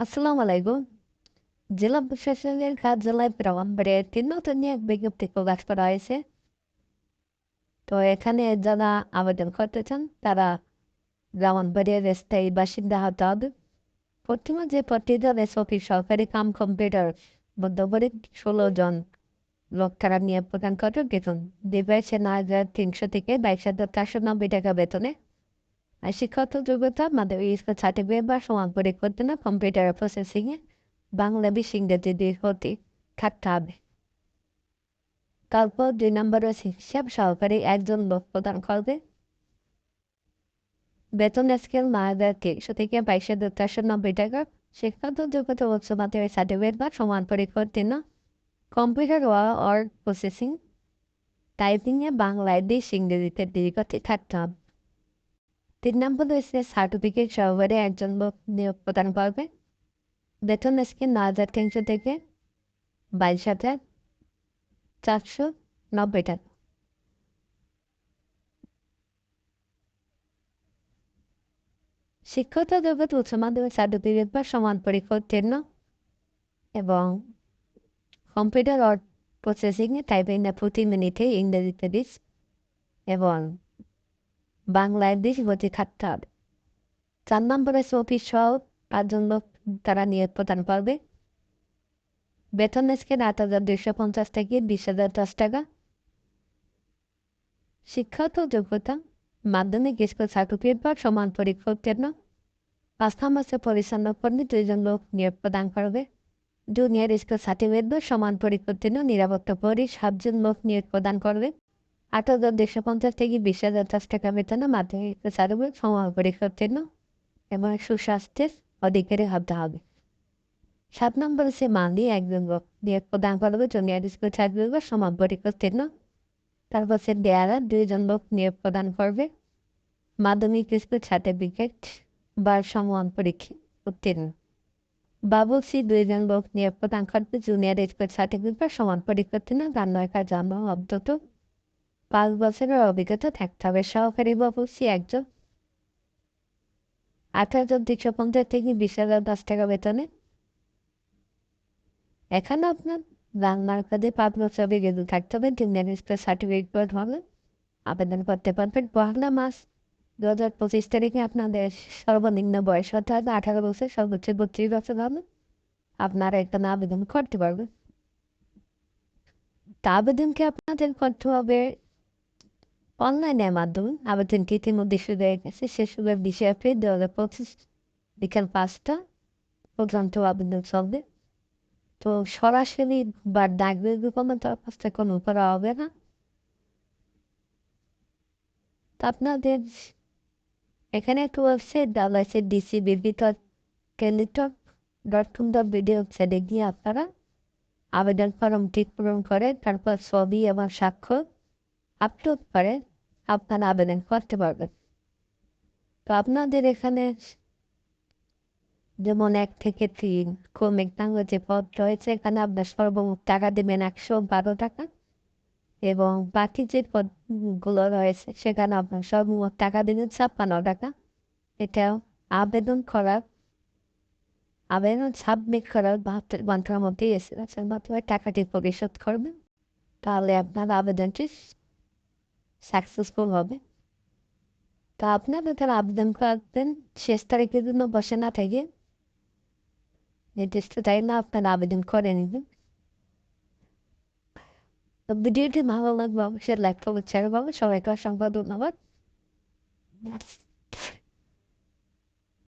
আসসালামু আলাইকুম জেলা প্রশাসনের কার্যালয় তিন নতুন নিয়োগ বিজ্ঞপ্তি প্রকাশ করা হয়েছে তো এখানে যারা আবেদন করতে চান তারা ব্রাহ্মণবাড়িয়ার স্থায়ী বাসিন্দা হতে হবে প্রথমে যে প্রতিজন এসওপি সরকারি কাম কম্পিউটার মধ্যবর্তী ষোলো জন লোক তারা নিয়ে প্রদান করে বেতন দিবে সে নয় হাজার তিনশো থেকে বাইশ হাজার চারশো নব্বই টাকা বেতনে শিক্ষাগত যোগ্যতা মাধ্যমিক স্কুল সার্টিফিকেট বা সমান পরীক্ষা না কম্পিউটার প্রসেসিংয়ে বাংলা বেশ ইংরেজি দুই হতে থাকতে হবে। তারপর দুই নম্বর আছে হিসাব সহকারী একজন লোক প্রদান করবে। বেতন স্কেল হাজার তিনশো থেকে বাইশ হাজার চারশো নব্বই টাকা। শিক্ষাগত যোগ্যতা উচ্চ মাধ্যমিক সার্টিফিকেট বা সমান না। কম্পিউটার ওয়ার প্রসেসিং টাইপিংয়ে বাংলায় দেশ ইংরেজিতে দীর্ঘতে থাকতে হবে। তিন নম্বর রয়েছে সার্টিফিকেট সহকারে একজন নিয়োগ প্রদান করবে। বেতন স্কেল নয় হাজার তিনশো থেকে বাইশ হাজার চারশো নব্বই টাকা। শিক্ষক জগৎ উচ্চ মাধ্যমিক সার্টিফিকেট বা সমান পরীক্ষা উত্তীর্ণ এবং কম্পিউটার অর প্রসেসিংয়ে টাইপিংয়ে প্রতি মিনিটে ইংরেজিতে দিস এবং বাংলায় দিস গতি থাকতে হবে চার নম্বরে অফিস সহ পাঁচজন লোক তারা নিয়োগ প্রদান করবে। বেতন স্কেল আট হাজার দুইশো পঞ্চাশ থেকে বিশ হাজার দশ টাকা। শিক্ষাগত যোগ্যতা, মাধ্যমিক স্কুল সার্টিফিকেট বা সমান পরীক্ষা উত্তীর্ণ। পাঁচ মাসে পরিচালনা করলে দুইজন লোক নিয়োগ প্রদান করবে। জুনিয়র স্কুল সার্টিফিকেট সমান পরীক্ষা উত্তীর্ণ, নিরাপত্তা পরি সাতজন লোক নিয়োগ প্রদান করবে। আট হাজার দুইশো পঞ্চাশ থেকে বিশ হাজার দশ টাকা বেতনে মাধ্যমিক সার্টিফিকেট সমান পরীক্ষা উত্তীর্ণ এবং সুস্বাস্থ্যের অধিকারী হতে হবে। সাত নম্বর হচ্ছে মালি, একজন লোক নিয়োগ প্রদান করবে জুনিয়র স্কুল বা সমান পরীক্ষা উত্তীর্ণ তারপর হচ্ছে দেয়ারা, দুইজন লোক নিয়োগ প্রদান করবে। মাধ্যমিক স্কুল সার্টিফিকেট বা সমান পরীক্ষা উত্তীর্ণ। বাবুসি দুইজন লোক নিয়োগ প্রদান করবে। জুনিয়র স্কুল সার্টিফিকেট বা সমান পরীক্ষা উত্তীর্ণ রান্নার জন্ম অন্তত পাঁচ বছরের অভিজ্ঞতা থাকতে হবে। সহকারী বাবুসি একজন। আট হাজার দুশো পঞ্চাশ থেকে বিশ হাজার দশ টাকা বেতনে। এখানে আপনার রান্নার কাজে পাঁচ বছর অভিজ্ঞতা থাকতে হবে। জুনিয়র স্কুল সার্টিফিকেট হবে আবেদন করতে পারবেন। পহেলা মাস দু হাজার পঁচিশ তারিখে আপনাদের সর্বনিম্ন বয়স হতে হবে আঠারো বছর, সর্বোচ্চ বত্রিশ বছর হবে। আপনারা এখানে আবেদন করতে পারবেন। তা আবেদনকে আপনাদের করতে হবে? অনলাইনের মাধ্যমে আবেদনটি ইতিমধ্যে শুরু হয়ে গেছে সে শুরুর বিশে এপ্রিল দু হাজার পঁচিশ বিকেল পাঁচটা পর্যন্ত আবেদন চলবে। তো সরাসরি বা ডাকবে কোনো দরখাস্ত কোনো করা হবে না। তো আপনাদের এখানে একটু ওয়েবসাইট দেওয়া আছে ডিসি বিবিত কেন্দ্রিত ডট কম ডট ভিডিও ওয়েবসাইটে গিয়ে আপনারা আবেদন ফর্মটি পূরণ করে, তারপর ছবি এবং স্বাক্ষর আপলোড করে আপনারা আবেদন করতে পারবেন। তো আপনাদের এখানে যেমন এক থেকে তিন ক্রমিক নাঙ্গ যে পদ রয়েছে, এখানে আপনার সর্বমোট টাকা দেবেন একশো বারো টাকা এবং বাকি যে পদগুলো রয়েছে, সেখানে আপনার সর্বমোট টাকা দেবেন ছাপ্পান্ন টাকা। এটাও আবেদন করার, আবেদন সাবমিট করার বাহাত্তর ঘণ্টার মধ্যেই এসে মাধ্যমে টাকাটি পরিশোধ করবেন। তাহলে আপনার আবেদনটি সাকসেসফুল হবে। তা আপনারা তাহলে আবেদন করবেন, শেষ তারিখের জন্য বসে না থেকে। নির্দিষ্ট না আপনারা আবেদন করে নেবেন। তো ভিডিওটি ভালো লাগবে অবশ্যই লাইক করব শেয়ার পাবো সবাইকে অসংখ্য ধন্যবাদ।